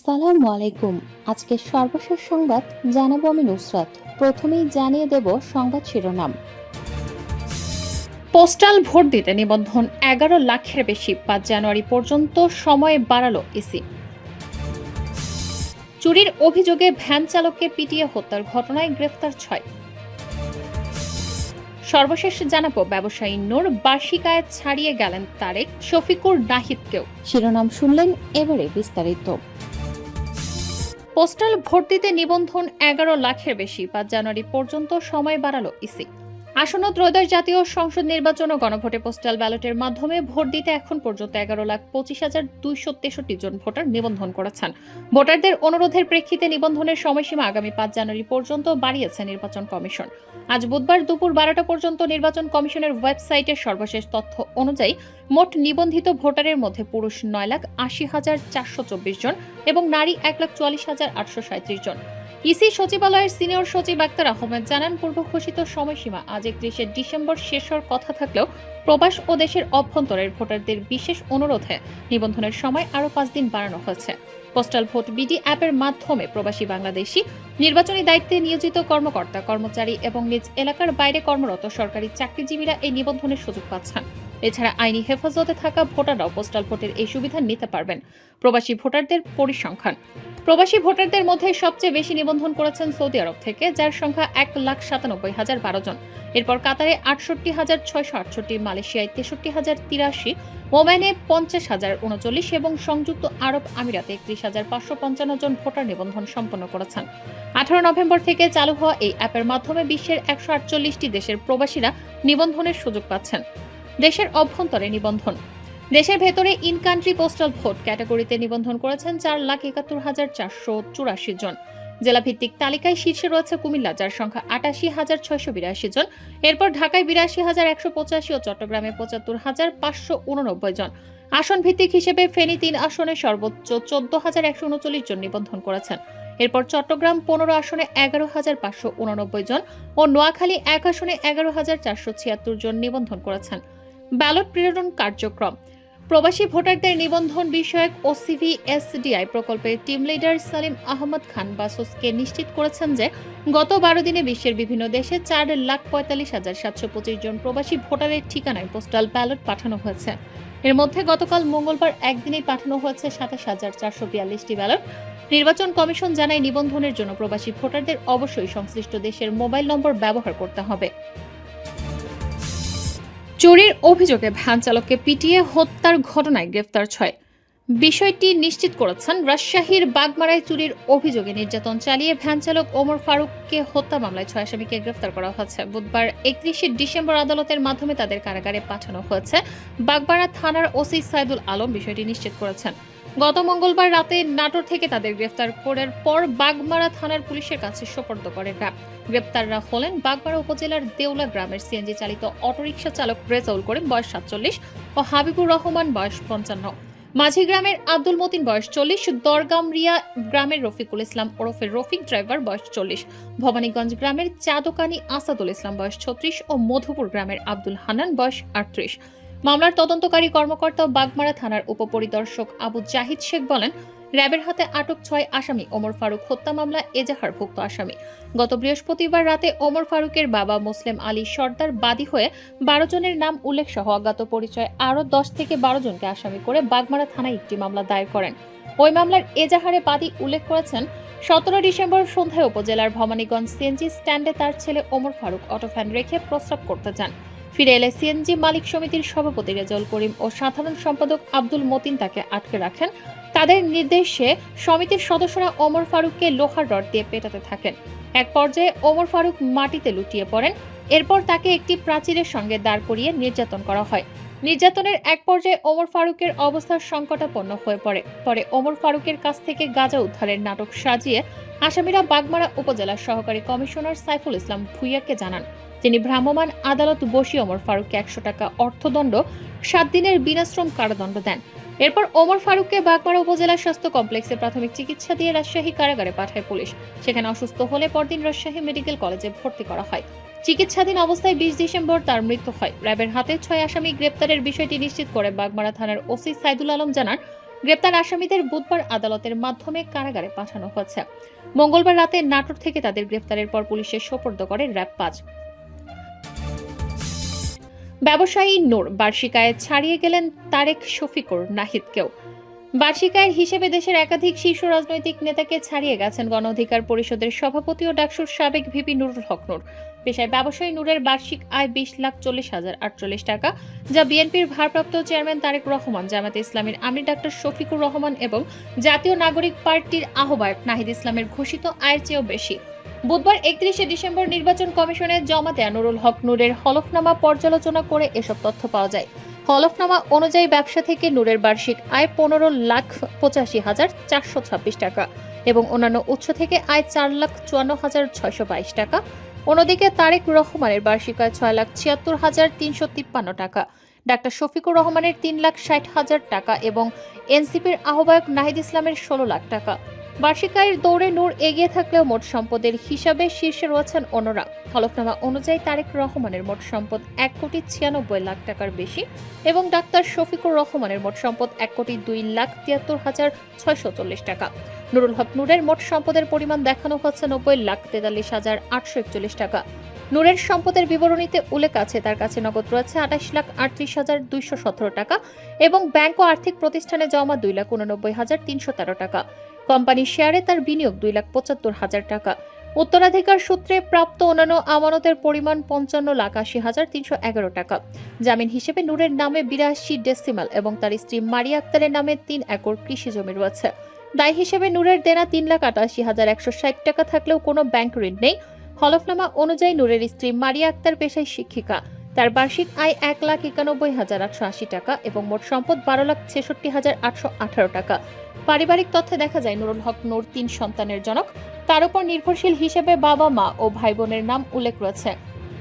আসসালামু আলাইকুম। আজকে সর্বশেষ সংবাদ জানাব আমি নুসরাত। প্রথমেই জানিয়ে দেব সংবাদ শিরোনাম। পোস্টাল ভোট দিতে নিবন্ধন এগারো লাখের বেশি পাঁচ জানুয়ারি পর্যন্ত সময় বাড়ালো ইসি। চুরির অভিযোগে ভ্যান চালককে পিটিয়ে হত্যার ঘটনায় গ্রেফতার ছয়। সর্বশেষ জানাব ব্যবসায়ী নূর বার্ষিকায় ছাড়িয়ে গেলেন তারেক শফিকুর নাহিদকেও। শিরোনাম শুনলেন এবারে বিস্তারিত। পোস্টাল ভর্তিতে নিবন্ধন এগারো লাখের বেশি। পাঁচ জানুয়ারি পর্যন্ত সময় বাড়ালো ইসি আসন্ন ত্রয়োদশ জাতীয় সংসদ নির্বাচন ও গণভোটে পোস্টাল ব্যালটের মাধ্যমে ভোট দিতে এখন পর্যন্ত এগারো লাখ পঁচিশ হাজার দুইশো তেষট্টি জন ভোটার নিবন্ধন করেছেন। ভোটারদের অনুরোধের প্রেক্ষিতে নিবন্ধনের সময়সীমা আগামী পাঁচ জানুয়ারি পর্যন্ত বাড়িয়েছে নির্বাচন কমিশন। আজ বুধবার দুপুর বারোটা পর্যন্ত নির্বাচন কমিশনের ওয়েবসাইটের সর্বশেষ তথ্য অনুযায়ী মোট নিবন্ধিত ভোটারের মধ্যে পুরুষ নয় লাখ আশি হাজার চারশো চব্বিশ জন এবং নারী এক লাখ চুয়াল্লিশ হাজার আটশো সাঁত্রিশ জন। ইসি সচিবালয়ের সিনিয়র সচিব আক্তার আহমেদ জানান পূর্ব ঘোষিত সময়সীমা আজ একত্রিশে ডিসেম্বর শেষ হওয়ার কথা থাকলেও প্রবাস ও দেশের অভ্যন্তরের ভোটারদের বিশেষ অনুরোধে নিবন্ধনের সময় আরও পাঁচ দিন বাড়ানো হয়েছে। পোস্টাল ভোট বিডি অ্যাপের মাধ্যমে প্রবাসী বাংলাদেশি, নির্বাচনী দায়িত্বে নিয়োজিত কর্মকর্তা, কর্মচারী এবং নিজ এলাকার বাইরে কর্মরত সরকারি চাকরিজীবীরা এই নিবন্ধনের সুযোগ পাচ্ছেন। এছাড়া আইনি হেফাজতে থাকা ভোটাররাও পোস্টাল ভোটের এই সুবিধা নিতে পারবেন। প্রবাসী ভোটারদের পরিসংখ্যান। প্রবাসী ভোটারদের মধ্যে সবচেয়ে বেশি নিবন্ধন করেছেন সৌদি আরব থেকে, যার সংখ্যা এক লাখ সাতানব্বই হাজার বারো জন। এরপর কাতারে আটষট্টি হাজার ছয়শো আটষট্টি, মালয়েশিয়ায় তেষট্টি হাজার তিরাশি, ওমানে পঞ্চাশ হাজার উনচল্লিশ এবং সংযুক্ত আরব আমিরাতে একত্রিশ হাজার পাঁচশো পঞ্চান্ন জন ভোটার নিবন্ধন সম্পন্ন করেছেন। আঠারো নভেম্বর থেকে চালু হওয়া এই অ্যাপের মাধ্যমে বিশ্বের একশো আটচল্লিশটি দেশের প্রবাসীরা নিবন্ধনের সুযোগ পাচ্ছেন। দেশের অভ্যন্তরে নিবন্ধন। দেশের ভেতরে ইন কান্ট্রি পোস্টাল ভোট ক্যাটাগরিতে নিবন্ধন করেছেন চার লাখ একাত্তর হাজার চারশো চুরাশি জন। জেলাভিত্তিক তালিকায় শীর্ষে রয়েছে কুমিল্লা, যার সংখ্যা আটাশি হাজার ছয়শো বিরাশি জন। এরপর ঢাকায় বিরাশি হাজার একশো পঁচাশি ও চট্টগ্রামে পঁচাত্তর হাজার পাঁচশো উননব্বই জন। আসন ভিত্তিক হিসেবে ফেনী তিন আসনে সর্বোচ্চ চোদ্দ হাজার একশো উনচল্লিশ জন নিবন্ধন করেছেন। এরপর চট্টগ্রাম পনেরো আসনে এগারো হাজার পাঁচশো উননব্বই জন ও নোয়াখালী এক আসনে এগারো হাজার চারশো ছিয়াত্তর জন নিবন্ধন করেছেন। ব্যালট প্রেরণ কার্যক্রম। প্রবাসী ভোটারদের নিবন্ধন বিষয়ক ওসিভি এসডিআই প্রকল্পের টিম লিডার সালিম আহমদ খান বাসোসকে নিশ্চিত করেছেন যে গত বারো দিনে বিশ্বের বিভিন্ন দেশে চার লাখ পঁয়তাল্লিশ হাজার সাতশো পঁচিশ জন প্রবাসী ভোটারের ঠিকানায় পোস্টাল ব্যালট পাঠানো হয়েছে। এর মধ্যে গতকাল মঙ্গলবার একদিনেই পাঠানো হয়েছে সাতাশ হাজার চারশো বিয়াল্লিশটি ব্যালট। নির্বাচন কমিশন জানায়, নিবন্ধনের জন্য প্রবাসী ভোটারদের অবশ্যই সংশ্লিষ্ট দেশের মোবাইল নম্বর ব্যবহার করতে হবে। চুরির অভিযোগে ভ্যান চালককে পিটিয়ে হত্যার ঘটনায় গ্রেফতার ছয়। বিষয়টি নিশ্চিত করেছেন রাজশাহীর বাগমারায় চুরির অভিযোগে নির্যাতন চালিয়ে ভ্যান চালক ওমর ফারুককে হত্যা মামলায় ছয় আসামিকে গ্রেফতার করা হয়েছে। বুধবার একত্রিশে ডিসেম্বর আদালতের মাধ্যমে তাদের কারাগারে পাঠানো হয়েছে। বাগমারা থানার ওসি সাইদুল আলম বিষয়টি নিশ্চিত করেছেন। গত মঙ্গলবার রাতে নাটোর থেকে তাদের গ্রেফতার করার পর বাগমারা থানার পুলিশের কাছে সোপর্দ করে র্যাব গ্রেপ্তাররা হলেন বাগমারা উপজেলার দেউলা গ্রামের সিএনজি চালিত অটোরিকশা চালক রেজাউল করিম, বয়স সাতচল্লিশ, ও হাবিবুর রহমান, বয়স পঞ্চান্ন। মাঝি গ্রামের আব্দুল মতিন, বয়স চল্লিশ দরগামরিয়া গ্রামের রফিকুল ইসলাম ওরফে রফিক ড্রাইভার, বয়স চল্লিশ। ভবানীগঞ্জ গ্রামের চাদোকানি আসাদুল ইসলাম, বয়স ছত্রিশ, ও মধুপুর গ্রামের আব্দুল হানান বয়স আটত্রিশ। মামলার তদন্তকারী কর্মকর্তা বাগমারা থানার উপপরিদর্শক আবু জাহিদ শেখ বলেন, র্যাবের হাতে আটক ছয় আসামি, ওমর ফারুক হত্যা মামলা, এজাহারভুক্ত আসামি। গত বৃহস্পতিবার রাতে ওমর ফারুকের বাবা মুসলিম আলী সর্দার বাদী হয়ে বারো জনের নাম উল্লেখ সহ অজ্ঞাত পরিচয় আরও দশ থেকে বারো জনকে আসামি করে বাগমারা থানায় একটি মামলা দায়ের করেন। ওই মামলার এজাহারে বাদী উল্লেখ করেছেন, সতেরো ডিসেম্বর সন্ধ্যায় উপজেলার ভবানীগঞ্জ সিএনজি স্ট্যান্ডে তার ছেলে ওমর ফারুক অটোফ্যান রেখে প্রস্রাব করতে যান। ফিরে এলে সিএনজি মালিক সমিতির সভাপতি রেজাউল করিম ও সাধারণ সম্পাদক আব্দুল মতিন তাকে আটকে রাখেন। তাদের নির্দেশে সমিতির সদস্যরা ওমর ফারুককে লোহার রড দিয়ে পেটাতে থাকেন। এক পর্যায়ে ওমর ফারুক মাটিতে লুটিয়ে পড়েন। এরপর তাকে একটি প্রাচীরের সঙ্গে দাঁড় করিয়ে নির্যাতন করা হয়। নির্যাতনের এক পর্যায়ে ওমর ফারুকের অবস্থা সংকটাপন্ন হয়ে পড়ে। পরে ওমর ফারুকের কাছ থেকে গাঁজা উদ্ধারের নাটক সাজিয়ে আসামিরা বাগমারা উপজেলার সহকারী কমিশনার সাইফুল ইসলাম ভুইয়াকে জানান। তিনি ভ্রাম্যমাণ আদালত বসি ওমর ফারুককে একশো টাকা অর্থদণ্ড, সাত দিনের বিনাশ্রম কারাদণ্ড দেন। এরপর ওমর ফারুককে বাগমারা উপজেলা স্বাস্থ্য কমপ্লেক্সে প্রাথমিক চিকিৎসা দিয়ে রাজশাহী কারাগারে পাঠায় পুলিশ। সেখানে অসুস্থ হলে পরদিন রাজশাহী মেডিকেল কলেজে ভর্তি করা হয়। চিকিৎসাধীন অবস্থায় বিশ ডিসেম্বর তার মৃত্যু হয়। র্যাবের হাতে ছয় আসামি গ্রেপ্তারের বিষয়টি নিশ্চিত করে বাগমারা থানার ওসি সাইদুল আলম জানান, গ্রেপ্তার আসামিদের বুধবার আদালতের মাধ্যমে কারাগারে পাঠানো হয়েছে। মঙ্গলবার রাতে নাটোর থেকে তাদের গ্রেপ্তারের পর পুলিশের সোপর্দ করে র্যাব পাঁচ। ব্যবসায়ী নূর বার্ষিকায় ছাড়িয়ে গেলেন তারেক শফিকুর নাহিদকেও। বার্ষিকায়ের হিসেবে দেশের একাধিক শীর্ষ রাজনৈতিক নেতাকে ছাড়িয়ে গেছেন গণ অধিকার পরিষদের সভাপতি ও ডাকসুর সাবেক ভিপি নুরুল হক নূর। পেশায় ব্যবসায়ী নূরের বার্ষিক আয় বিশ লাখ চল্লিশ হাজার আটচল্লিশ টাকা, যা বিএনপির ভারপ্রাপ্ত চেয়ারম্যান তারেক রহমান, জামাতে ইসলামের আমির ডাক্তার শফিকুর রহমান এবং জাতীয় নাগরিক পার্টির আহ্বায়ক নাহিদ ইসলামের ঘোষিত আয়ের চেয়েও বেশি। বুধবার একত্রিশে ডিসেম্বর নির্বাচন কমিশনে জমা দেয়া নুরুল হক নূরের হলফনামা পর্যালোচনা করে এসব তথ্য পাওয়া যায়। হলফনামা অনুযায়ী ব্যবসা থেকে নূরের বার্ষিক আয় পনেরো লাখ পঁচাশি হাজার চারশো ছাব্বিশ টাকা এবং অন্যান্য উৎস থেকে আয় চার লাখ চুয়ান্ন হাজার ছয়শো বাইশ টাকা। অন্যদিকে তারেক রহমানের বার্ষিক আয় ছয় লাখ ছিয়াত্তর হাজার তিনশো তিপ্পান্ন টাকা। ডাক্তার শফিকুর রহমানের তিন লাখ ষাট হাজার টাকা এবং এনসিপির আহ্বায়ক নাহিদ ইসলামের ষোলো লাখ টাকা। বার্ষিক আয়ের দৌড়ে নূর এগিয়ে থাকলেও মোট সম্পদের হিসাবে শীর্ষে রয়েছেন অন্যরা হলফনামা অনুযায়ী তারেক রহমানের মোট সম্পদ এক কোটি ছিয়ানব্বই লাখ টাকার বেশি এবং ডাক্তার শফিকুর রহমানের মোট সম্পদ এক কোটি দুই লাখ তিয়াত্তর হাজার ছয়শো চল্লিশ টাকা। নুরুল হক নূরের মোট সম্পদের পরিমাণ দেখানো হচ্ছে নব্বই লাখ তেতাল্লিশ হাজার আটশো একচল্লিশ টাকা। নূরের সম্পদের বিবরণীতে উল্লেখ আছে, তার কাছে নগদ রয়েছে আঠাশ লাখ আটত্রিশ হাজার দুইশো সতেরো টাকা এবং ব্যাংক ও আর্থিক প্রতিষ্ঠানে জমা দুই লাখ উননব্বই হাজার তিনশো তেরো টাকা। কোম্পানির শেয়ারে তার বিনিয়োগ দুই লাখ পঁচাত্তর হাজার টাকা। উত্তরাধিকার সূত্রে প্রাপ্ত অন্যান্য আমানতের পরিমাণ পঞ্চান্ন লাখ আশি হাজার তিনশো এগারো টাকা। জামিন হিসেবে নূরের নামে বিরাশি ডেসিমাল এবং তার স্ত্রী মারিয়া আক্তারের নামে তিন একর কৃষি জমি রয়েছে। দায় হিসেবে নূরের দেনা তিন লাখ আটাশি হাজার একশো ষাট টাকা থাকলেও কোনো ব্যাংক ঋণ নেই। হলফনামা অনুযায়ী নূরের স্ত্রী মারিয়া আক্তার পেশায় শিক্ষিকা। তার বার্ষিক আয় এক লাখ একানব্বই হাজার আটশো আশি টাকা এবং মোট সম্পদ বারো লাখ ছেষট্টি হাজার আটশো আঠারো টাকা। পারিবারিক তথ্যে দেখা যায়, নুরুল হক নূর তিন সন্তানের জনক। তার উপর নির্ভরশীল হিসেবে বাবা, মা ও ভাই বোনের নাম উল্লেখ রয়েছে।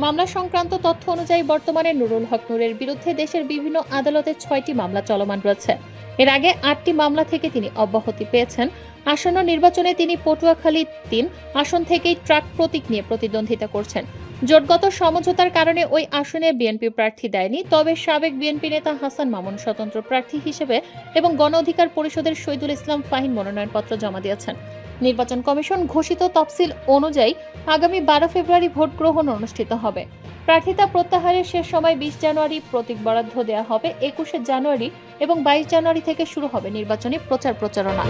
মামলা সংক্রান্ত তথ্য অনুযায়ী বর্তমানে নুরুল হক নূরের বিরুদ্ধে দেশের বিভিন্ন আদালতে ছয়টি মামলা চলমান রয়েছে। এর আগে আটটি মামলা থেকে তিনি অব্যাহতি পেয়েছেন। আসন্ন নির্বাচনে তিনি পটুয়াখালী তিন, আসন থেকেই ট্রাক প্রতীক নিয়ে প্রতিদ্বন্দ্বিতা করছেন। জোটগত সমঝোতার কারণে ওই আসনে বিএনপি প্রার্থী দেয়নি, তবে সাবেক বিএনপি নেতা হাসান মামুন স্বতন্ত্র প্রার্থী হিসেবে এবং গণ অধিকার পরিষদের শহীদুল ইসলাম ফাহিম মনোনয়নপত্র জমা দিয়েছেন। নির্বাচন কমিশন ঘোষিত তফসিল অনুযায়ী আগামী বারো ফেব্রুয়ারি ভোট গ্রহণ অনুষ্ঠিত হবে। প্রার্থিতা প্রত্যাহারের শেষ সময় বিশ জানুয়ারি প্রতীক বরাদ্দ দেওয়া হবে, একুশে জানুয়ারি এবং বাইশ জানুয়ারি থেকে শুরু হবে নির্বাচনী প্রচার প্রচারণা।